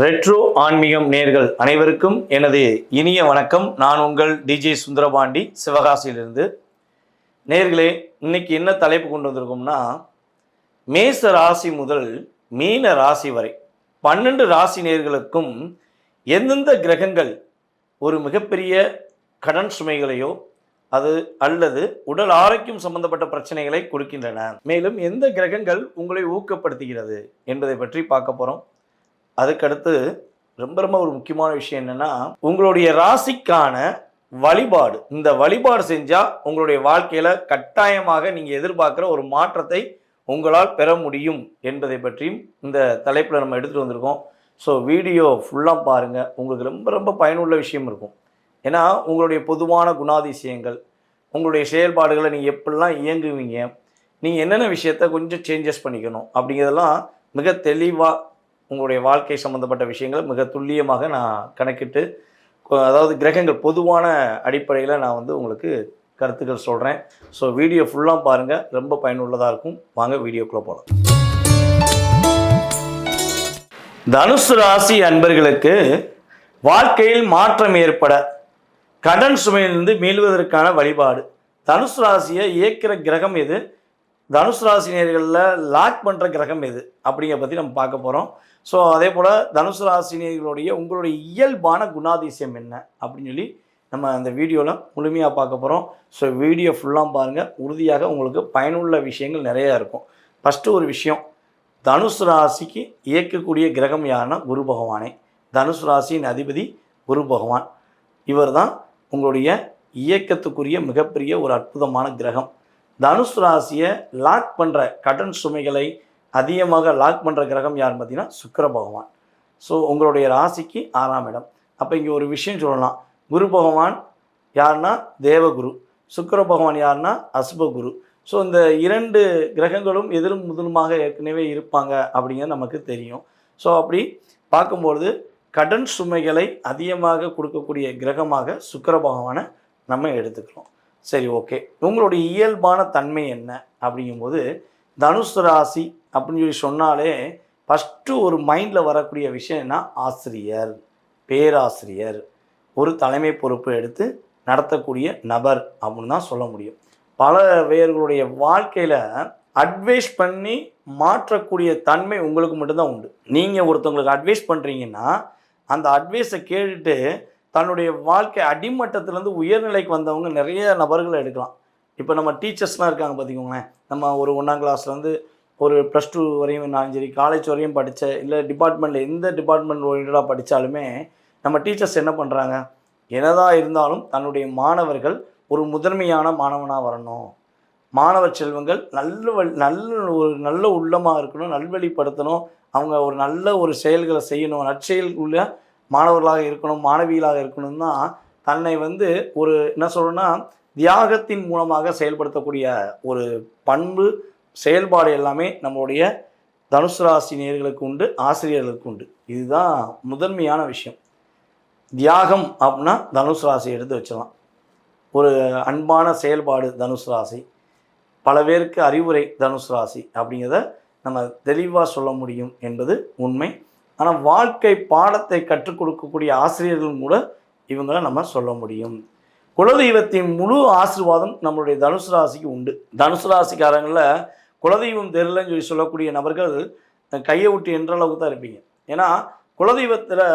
Retro ஆன்மீகம் நேர்கள் அனைவருக்கும் எனது இனிய வணக்கம். நான் உங்கள் டிஜே சுந்தரபாண்டி சிவகாசியிலிருந்து. நேர்களே இன்னைக்கு என்ன தலைப்பு கொண்டு வந்திருக்கோம்னா மேச ராசி முதல் மீன ராசி வரை பன்னெண்டு ராசி நேர்களுக்கும் எந்தெந்த கிரகங்கள் ஒரு மிகப்பெரிய கடன் சுமைகளையோ அது அல்லது உடல் ஆரோக்கியம் சம்பந்தப்பட்ட பிரச்சனைகளை கொடுக்கின்றன. மேலும் எந்த கிரகங்கள் உங்களை ஊக்கப்படுத்துகிறது என்பதை பற்றி பார்க்க போகிறோம் அதுக்கடுத்து ரொம்ப ரொம்ப ஒரு முக்கியமான விஷயம் என்னன்னா உங்களுடைய ராசிக்கான வழிபாடு. இந்த வழிபாடு செஞ்சால் உங்களுடைய வாழ்க்கையில் கட்டாயமாக நீங்கள் எதிர்பார்க்குற ஒரு மாற்றத்தை உங்களால் பெற முடியும் என்பதை பற்றியும் இந்த தலைப்பில் நம்ம எடுத்துகிட்டு வந்திருக்கோம். ஸோ வீடியோ ஃபுல்லாக பாருங்கள் உங்களுக்கு ரொம்ப ரொம்ப பயனுள்ள விஷயம் இருக்கும். ஏன்னா உங்களுடைய பொதுவான குணாதிசயங்கள் உங்களுடைய செயல்பாடுகளை நீங்கள் எப்படிலாம் இயங்குவீங்க நீங்கள் என்னென்ன விஷயத்த கொஞ்சம் சேஞ்சஸ் பண்ணிக்கணும் அப்படிங்கிறதெல்லாம் மிக தெளிவாக உங்களுடைய வாழ்க்கை சம்மந்தப்பட்ட விஷயங்களை மிக துல்லியமாக நான் கணக்கிட்டு அதாவது கிரகங்கள் பொதுவான அடிப்படையில் நான் வந்து உங்களுக்கு கருத்துக்கள் சொல்கிறேன் ஸோ வீடியோ ஃபுல்லாக பாருங்கள் ரொம்ப பயனுள்ளதாக இருக்கும். வாங்க வீடியோக்குள்ளே போகலாம் தனுசு ராசி அன்பர்களுக்கு வாழ்க்கையில் மாற்றம் ஏற்பட கடன் சுமையிலிருந்து மீள்வதற்கான வழிபாடு. தனுசு ராசியை இயக்கிற கிரகம் எது? தனுசு ராசினியர்களில் லாக் பண்ணுற கிரகம் எது? அப்படிங்கிற பற்றி நம்ம பார்க்க போகிறோம் ஸோ அதே போல் தனுசு ராசினியர்களுடைய உங்களுடைய இயல்பான குணாதிசயம் என்ன? அப்படின்னு சொல்லி நம்ம அந்த வீடியோவில் முழுமையாக பார்க்க போகிறோம் ஸோ வீடியோ ஃபுல்லாக பாருங்கள் உறுதியாக உங்களுக்கு பயனுள்ள விஷயங்கள் நிறையா இருக்கும். ஃபஸ்ட்டு ஒரு விஷயம் தனுசு ராசிக்கு இயக்கக்கூடிய கிரகம் யாருன்னா குரு பகவானே. தனுசு ராசியின் அதிபதி குரு பகவான். இவர் தான் உங்களுடைய இயக்கத்துக்குரிய மிகப்பெரிய ஒரு அற்புதமான கிரகம். தனுசு ராசியை லாக் பண்ணுற கடன் சுமைகளை அதிகமாக லாக் பண்ணுற கிரகம் யாருன்னு பார்த்தீங்கன்னா சுக்கர பகவான். ஸோ உங்களுடைய ராசிக்கு ஆறாம் இடம். அப்போ இங்கே ஒரு விஷயம் சொல்லலாம். குரு பகவான் யாருன்னா தேவகுரு. சுக்கர பகவான் யாருன்னா அசுபகுரு. ஸோ இந்த இரண்டு கிரகங்களும் எதிரும் முதலுமாக ஏற்கனவே இருப்பாங்க அப்படிங்கிறது நமக்கு தெரியும். ஸோ அப்படி பார்க்கும்பொழுது கடன் சுமைகளை அதிகமாக கொடுக்கக்கூடிய கிரகமாக சுக்கர பகவானை நம்ம எடுத்துக்கிறோம். சரி ஓகே உங்களுடைய இயல்பான தன்மை என்ன அப்படிங்கும்போது தனுசு ராசி அப்படின்னு சொல்லி சொன்னாலே ஃபஸ்ட்டு ஒரு மைண்டில் வரக்கூடிய விஷயம் என்ன ஆசிரியர் பேராசிரியர் ஒரு தலைமை பொறுப்பு எடுத்து நடத்தக்கூடிய நபர் அப்படின்னு தான் சொல்ல முடியும். பல பேர்களுடைய வாழ்க்கையில் அட்வைஸ் பண்ணி மாற்றக்கூடிய தன்மை உங்களுக்கு மட்டும்தான் உண்டு. நீங்கள் ஒருத்தவங்களுக்கு அட்வைஸ் பண்ணுறீங்கன்னா அந்த அட்வைஸை கேட்டுட்டு தன்னுடைய வாழ்க்கை அடிமட்டத்திலேருந்து உயர்நிலைக்கு வந்தவங்க நிறைய நபர்களை எடுக்கலாம். இப்போ நம்ம டீச்சர்ஸ்லாம் இருக்காங்க பார்த்திக்கோங்களேன் நம்ம ஒரு ஒன்றாம் கிளாஸ்லேருந்து ஒரு ப்ளஸ் டூ வரையும் நான் சரி காலேஜ் வரையும் படித்த இல்லை டிபார்ட்மெண்ட்டில் எந்த டிபார்ட்மெண்ட் ஓரியன்டாக படித்தாலுமே நம்ம டீச்சர்ஸ் என்ன பண்ணுறாங்க என்னதான் இருந்தாலும் தன்னுடைய மாணவர்கள் ஒரு முதன்மையான மாணவனாக வரணும். மாணவர் செல்வங்கள் நல்ல வழி நல்ல ஒரு நல்ல உள்ளமாக இருக்கணும் நல்வழிப்படுத்தணும். அவங்க ஒரு நல்ல ஒரு செயல்களை செய்யணும். நற்செயல் உள்ள மாணவர்களாக இருக்கணும் மாணவிகளாக இருக்கணும் தான் தன்னை வந்து ஒரு என்ன சொல்கிறேன்னா தியாகத்தின் மூலமாக செயல்படுத்தக்கூடிய ஒரு பண்பு செயல்பாடு எல்லாமே நம்மளுடைய தனுசு ராசி நேர்களுக்கு உண்டு ஆசிரியர்களுக்கு உண்டு. இதுதான் முதன்மையான விஷயம். தியாகம் அப்படின்னா தனுசு ராசி எடுத்து வச்சிடலாம். ஒரு அன்பான செயல்பாடு தனுசு ராசி. பல பேருக்கு அறிவுரை தனுசு ராசி அப்படிங்கிறத நம்ம தெளிவாக சொல்ல முடியும் என்பது உண்மை. ஆனால் வாழ்க்கை பாடத்தை கற்றுக் கொடுக்கக்கூடிய ஆசிரியர்களும் கூட இவங்களை நம்ம சொல்ல முடியும். குலதெய்வத்தின் முழு ஆசீர்வாதம் நம்மளுடைய தனுசு ராசிக்கு உண்டு. தனுசு ராசிக்காரங்களில் குலதெய்வம் தெரிலன்னு சொல்லி சொல்லக்கூடிய நபர்கள் கையை விட்டு என்ற அளவுக்கு தான் இருப்பீங்க. ஏன்னா குலதெய்வத்தில்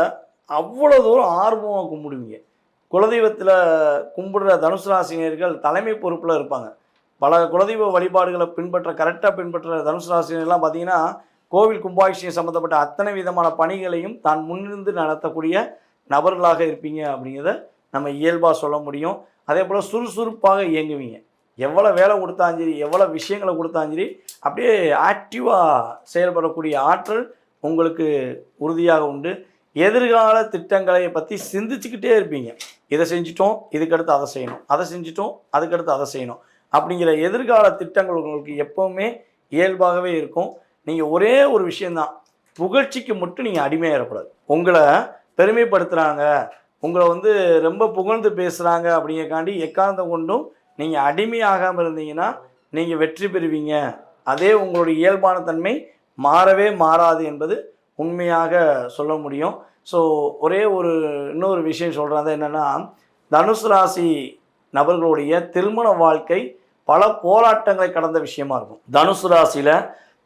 அவ்வளோ தூரம் ஆர்வமாக கும்பிடுவீங்க. குலதெய்வத்தில் கும்பிடுற தனுசு ராசினியர்கள் தலைமை பொறுப்பில் இருப்பாங்க. பல குலதெய்வ வழிபாடுகளை பின்பற்ற கரெக்டாக பின்பற்ற தனுசு ராசினியர்லாம் பார்த்தீங்கன்னா கோவில் கும்பாபிஷேகம் சம்மந்தப்பட்ட அத்தனை விதமான பணிகளையும் தான் முன்னிருந்து நடத்தக்கூடிய நபர்களாக இருப்பீங்க அப்படிங்கிறத நம்ம இயல்பாக சொல்ல முடியும். அதே போல் சுறுசுறுப்பாக இயங்குவீங்க. எவ்வளோ வேலை கொடுத்தாலும் சரி எவ்வளோ விஷயங்களை கொடுத்தாலும் சரி அப்படியே ஆக்டிவாக செயல்படக்கூடிய ஆற்றல் உங்களுக்கு உறுதியாக உண்டு. எதிர்கால திட்டங்களை பற்றி சிந்திச்சுக்கிட்டே இருப்பீங்க. இதை செஞ்சிட்டோம் இதுக்கடுத்து அதை செய்யணும். அதை செஞ்சிட்டோம் அதுக்கடுத்து அதை செய்யணும். அப்படிங்கிற எதிர்கால திட்டங்கள் உங்களுக்கு எப்போவுமே இயல்பாகவே இருக்கும். நீங்கள் ஒரே ஒரு விஷயந்தான் புகழ்ச்சிக்கு மட்டும் நீங்கள் அடிமையாகிடக்கூடாது உங்களை பெருமைப்படுத்துகிறாங்க உங்களை வந்து ரொம்ப புகழ்ந்து பேசுகிறாங்க அப்படிங்கக்காண்டி எக்காந்த கொண்டும் நீங்கள் அடிமையாகாமல் இருந்தீங்கன்னா நீங்கள் வெற்றி பெறுவீங்க. அதே உங்களுடைய இயல்பான தன்மை மாறவே மாறாது என்பது உண்மையாக சொல்ல முடியும். ஸோ ஒரே ஒரு இன்னொரு விஷயம் சொல்கிறது என்னென்னா தனுசு ராசி நபர்களுடைய திருமண வாழ்க்கை பல போராட்டங்களை கடந்த விஷயமா இருக்கும். தனுசு ராசியில்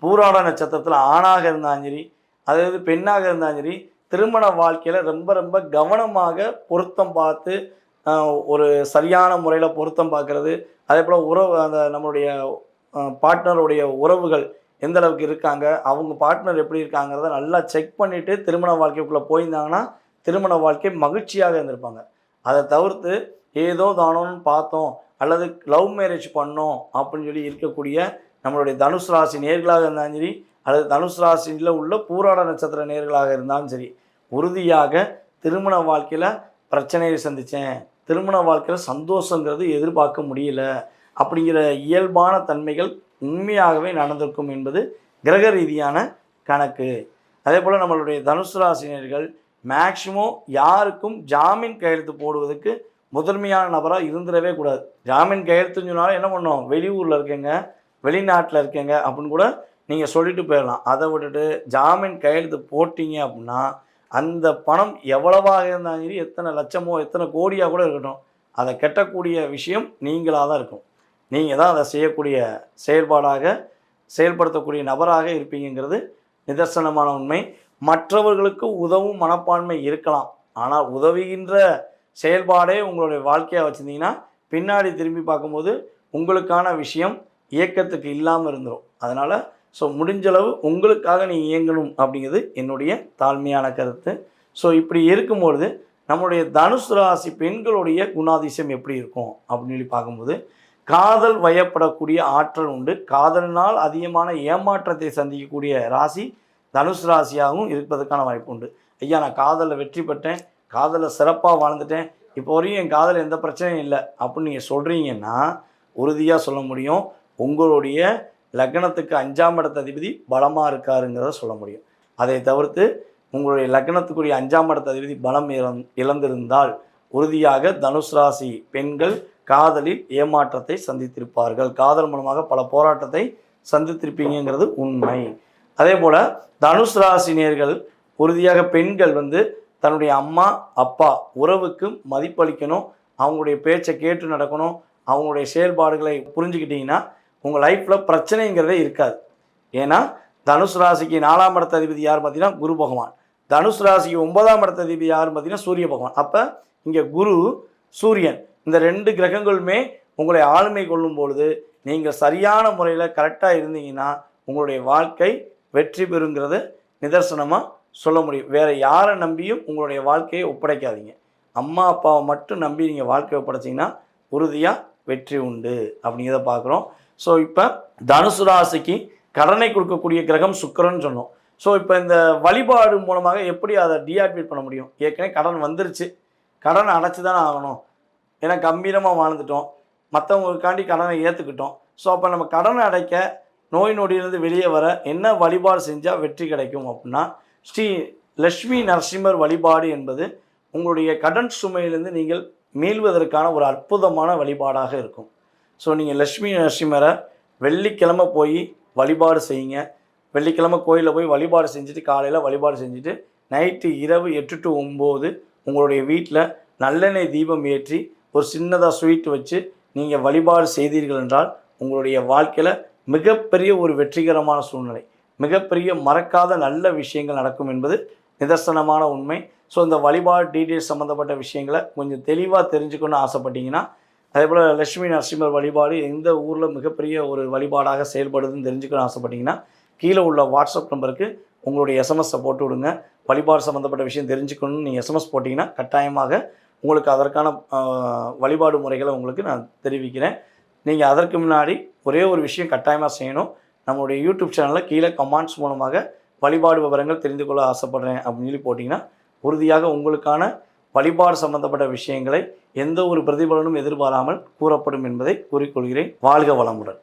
பூராட நட்சத்திரத்தில் ஆணாக இருந்தாலும் சரி அதாவது பெண்ணாக இருந்தாலும் சரி திருமண வாழ்க்கையில் ரொம்ப ரொம்ப கவனமாக பொருத்தம் பார்த்து ஒரு சரியான முறையில் பொருத்தம் பார்க்கறது. அதே போல் உறவு அந்த நம்மளுடைய பார்ட்னருடைய உறவுகள் எந்த அளவுக்கு இருக்காங்க அவங்க பார்ட்னர் எப்படி இருக்காங்கிறத நல்லா செக் பண்ணிவிட்டு திருமண வாழ்க்கைக்குள்ளே போயிருந்தாங்கன்னா திருமண வாழ்க்கை மகிழ்ச்சியாக இருந்திருப்பாங்க. அதை தவிர்த்து ஏதோ தானோன்னு பார்த்தோம் அல்லது லவ் மேரேஜ் பண்ணோம் அப்படின்னு சொல்லி இருக்கக்கூடிய நம்மளுடைய தனுசு ராசி நேர்களாக இருந்தாலும் சரி அல்லது தனுசு ராசியில் உள்ள பூராட நட்சத்திர நேர்களாக இருந்தாலும் சரி உறுதியாக திருமண வாழ்க்கையில் பிரச்சனையை சந்தித்தேன் திருமண வாழ்க்கையில் சந்தோஷங்கிறது எதிர்பார்க்க முடியல. அப்படிங்கிற இயல்பான தன்மைகள் உண்மையாகவே நடந்திருக்கும் என்பது கிரக ரீதியான கணக்கு. அதே போல் நம்மளுடைய தனுசு ராசினியர்கள் மேக்சிமம் யாருக்கும் ஜாமீன் கையெழுத்து போடுவதற்கு முதன்மையான நபராக இருந்துடவே கூடாது. ஜாமீன் கையெழுத்துன்னு சொன்னாலும் என்ன பண்ணோம்? வெளியூரில் இருக்கேங்க வெளிநாட்டில் இருக்கேங்க அப்படின்னு கூட நீங்கள் சொல்லிட்டு போயிடலாம். அதை விட்டுட்டு ஜாமீன் கையெழுத்து போட்டீங்க அப்படின்னா அந்த பணம் எவ்வளவாக இருந்தாலும் சரி எத்தனை லட்சமோ எத்தனை கோடியாக கூட இருக்கட்டும். அதை கெட்டக்கூடிய விஷயம் நீங்களாக தான் இருக்கும். நீங்கள் தான் அதை செய்யக்கூடிய செயல்பாடாக செயல்படுத்தக்கூடிய நபராக இருப்பீங்கிறது நிதர்சனமான உண்மை. மற்றவர்களுக்கு உதவும் மனப்பான்மை இருக்கலாம். ஆனால் உதவுகின்ற செயல்பாடே உங்களுடைய வாழ்க்கையாக வச்சுருந்தீங்கன்னா பின்னாடி திரும்பி பார்க்கும்போது உங்களுக்கான விஷயம் இயக்கத்துக்கு இல்லாமல் இருந்துடும் அதனால் ஸோ முடிஞ்சளவு உங்களுக்காக நீ இயங்கணும் அப்படிங்கிறது என்னுடைய தாழ்மையான கருத்து. ஸோ இப்படி இருக்கும்பொழுது நம்முடைய தனுசு ராசி பெண்களுடைய குணாதிசயம் எப்படி இருக்கும் அப்படின்னு சொல்லி பார்க்கும்போது காதல் வயப்படக்கூடிய ஆற்றல் உண்டு. காதலினால் அதிகமான ஏமாற்றத்தை சந்திக்கக்கூடிய ராசி தனுசு ராசியாகவும் இருப்பதற்கான வாய்ப்பு உண்டு. ஐயா நான் காதலில் வெற்றி பெற்றேன் காதலில் சிறப்பாக வாழ்ந்துட்டேன் இப்போ வரையும் என் காதல் எந்த பிரச்சனையும் இல்லை அப்படின்னு நீங்கள் சொல்கிறீங்கன்னா உறுதியாக சொல்ல முடியும். உங்களுடைய லக்னத்துக்கு அஞ்சாம் இடத்த அதிபதி பலமாக இருக்காருங்கிறத சொல்ல முடியும். அதை தவிர்த்து உங்களுடைய லக்னத்துக்குரிய அஞ்சாம் இடத்த அதிபதி பலம் இழந்திருந்தால் உறுதியாக தனுஷ் ராசி பெண்கள் காதலில் ஏமாற்றத்தை சந்தித்திருப்பார்கள். காதல் மூலமாக பல போராட்டத்தை சந்தித்திருப்பீங்கிறது உண்மை. அதே போல் தனுசு ராசினியர்கள் உறுதியாக பெண்கள் வந்து தன்னுடைய அம்மா அப்பா உறவுக்கு மதிப்பளிக்கணும். அவங்களுடைய பேச்சை கேட்டு நடக்கணும். அவங்களுடைய செயல்பாடுகளை புரிஞ்சுக்கிட்டீங்கன்னா உங்கள் லைஃப்பில் பிரச்சனைங்கிறதே இருக்காது. ஏன்னா தனுசு ராசிக்கு நாலாம் இடத்த அதிபதி யார் பார்த்தீங்கன்னா குரு பகவான். தனுசு ராசிக்கு ஒன்பதாம் இடத்த அதிபதி யார் பார்த்தீங்கன்னா சூரிய பகவான். அப்போ இங்கே குரு சூரியன் இந்த ரெண்டு கிரகங்களுமே உங்களை ஆளுமை கொள்ளும் பொழுது நீங்கள் சரியான முறையில் கரெக்டாக இருந்தீங்கன்னா உங்களுடைய வாழ்க்கை வெற்றி பெறுங்கிறது நிதர்சனமாக சொல்ல முடியும். வேறு யாரை நம்பியும் உங்களுடைய வாழ்க்கையை ஒப்படைக்காதீங்க. அம்மா அப்பாவை மட்டும் நம்பி நீங்கள் வாழ்க்கையை ஒப்படைச்சிங்கன்னா உறுதியாக வெற்றி உண்டு. அப்படிங்கிறத பார்க்குறோம். ஸோ இப்போ தனுசு ராசிக்கு கடனை கொடுக்கக்கூடிய கிரகம் சுக்கிரன்னு சொன்னோம். ஸோ இப்போ இந்த வழிபாடு மூலமாக எப்படி அதை டீஆக்டிவேட் பண்ண முடியும்? ஏற்கனவே கடன் வந்துருச்சு. கடனை அடைச்சி தானே ஆகணும். ஏன்னா கம்பீரமாக வாழ்ந்துட்டோம். மற்றவங்களுக்காண்டி கடனை ஏற்றுக்கிட்டோம் ஸோ அப்போ நம்ம கடனை அடைக்க நோய் நொடியிலிருந்து வெளியே வர என்ன வழிபாடு செஞ்சால் வெற்றி கிடைக்கும் அப்படின்னா ஸ்ரீ லக்ஷ்மி நரசிம்மர் வழிபாடு என்பது உங்களுடைய கடன் சுமையிலிருந்து நீங்கள் மீள்வதற்கான ஒரு அற்புதமான வழிபாடாக இருக்கும். ஸோ நீங்கள் லக்ஷ்மி நரசிம்மரை வெள்ளிக்கிழமை போய் வழிபாடு செய்யுங்க. வெள்ளிக்கிழமை கோயிலில் போய் வழிபாடு செஞ்சுட்டு காலையில் வழிபாடு செஞ்சுட்டு நைட்டு இரவு எட்டு டு ஒம்பது உங்களுடைய வீட்டில் நல்லெண்ணெய் தீபம் ஏற்றி ஒரு சின்னதாக ஸ்வீட் வச்சு நீங்கள் வழிபாடு செய்தீர்கள் என்றால் உங்களுடைய வாழ்க்கையில் மிகப்பெரிய ஒரு வெற்றிகரமான சூழ்நிலை. மிகப்பெரிய மறக்காத நல்ல விஷயங்கள் நடக்கும் என்பது நிதர்சனமான உண்மை. ஸோ இந்த வழிபாடு டீட்டெயில்ஸ் சம்மந்தப்பட்ட விஷயங்களை கொஞ்சம் தெளிவாக தெரிஞ்சுக்கணும்னு ஆசைப்பட்டீங்கன்னா அதே போல் லட்சுமி நரசிம்மர் வழிபாடு எந்த ஊரில் மிகப்பெரிய ஒரு வழிபாடாக செயல்படுதுன்னு தெரிஞ்சுக்கணும்னு ஆசைப்பட்டீங்கன்னா கீழே உள்ள வாட்ஸ்அப் நம்பருக்கு உங்களுடைய எஸ்எம்எஸ்ஸை போட்டு விடுங்க. வழிபாடு சம்மந்தப்பட்ட விஷயம் தெரிஞ்சுக்கணும்னு நீங்கள் எஸ்எம்எஸ் போட்டிங்கன்னா கட்டாயமாக உங்களுக்கு அதற்கான வழிபாடு முறைகளை உங்களுக்கு நான் தெரிவிக்கிறேன். நீங்கள் அதற்கு முன்னாடி ஒரே ஒரு விஷயம் கட்டாயமாக செய்யணும். நம்மளுடைய யூடியூப் சேனலில் கீழே கமெண்ட்ஸ் மூலமாக வழிபாடு விவரங்கள் தெரிந்து கொள்ள ஆசைப்பட்றேன் அப்படின்னு சொல்லி போட்டிங்கன்னா உறுதியாக உங்களுக்கான வழிபாடு சம்மந்தப்பட்ட விஷயங்களை எந்த ஒரு பிரதிபலனும் எதிர்பாராமல் கூறப்படும் என்பதை கூறிக்கொள்கிறேன். வாழ்க வளமுடன்.